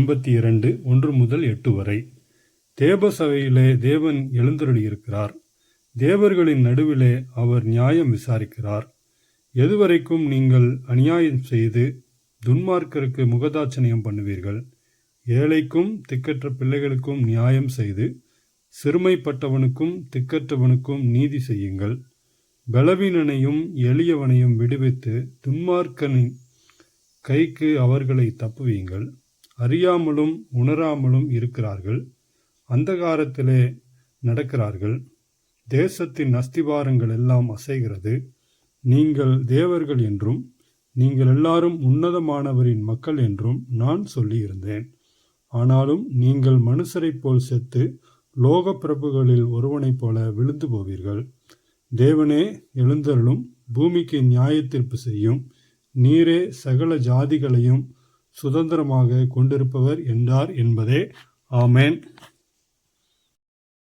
எண்பத்தி இரண்டு ஒன்று முதல் எட்டு வரை. தேவ சபையிலே தேவன் எழுந்தருளியிருக்கிறார். தேவர்களின் நடுவிலே அவர் நியாயம் விசாரிக்கிறார். எதுவரைக்கும் நீங்கள் அநியாயம் செய்து துன்மார்க்கருக்கு முகதாட்சணியம் பண்ணுவீர்கள். ஏழைக்கும் திக்கற்ற பிள்ளைகளுக்கும் நியாயம் செய்து சிறுமைப்பட்டவனுக்கும் திக்கற்றவனுக்கும் நீதி செய்யுங்கள். பலவீனனையும் எளியவனையும் விடுவித்து துன்மார்க்கனின் கைக்கு அவர்களை தப்புவீங்கள். அறியாமலும் உணராமலும் இருக்கிறார்கள் அந்தகாரத்திலே நடக்கிறார்கள். தேசத்தின் அஸ்திவாரங்கள் எல்லாம் அசைகிறது. நீங்கள் தேவர்கள் என்றும் நீங்கள் எல்லாரும் உன்னதமானவரின் மக்கள் என்றும் நான் சொல்லியிருந்தேன். ஆனாலும் நீங்கள் மனுஷரைப் போல் செத்து லோக பிரபுகளில் ஒருவனைப் போல விழுந்து போவீர்கள். தேவனே எழுந்தருளும் பூமிக்கு நியாயத்தீர்ப்பு செய்யும் நீரே சகல ஜாதிகளையும் சுதந்திரமாக கொண்டிருப்பவர் என்றார் என்பதே. ஆமேன்.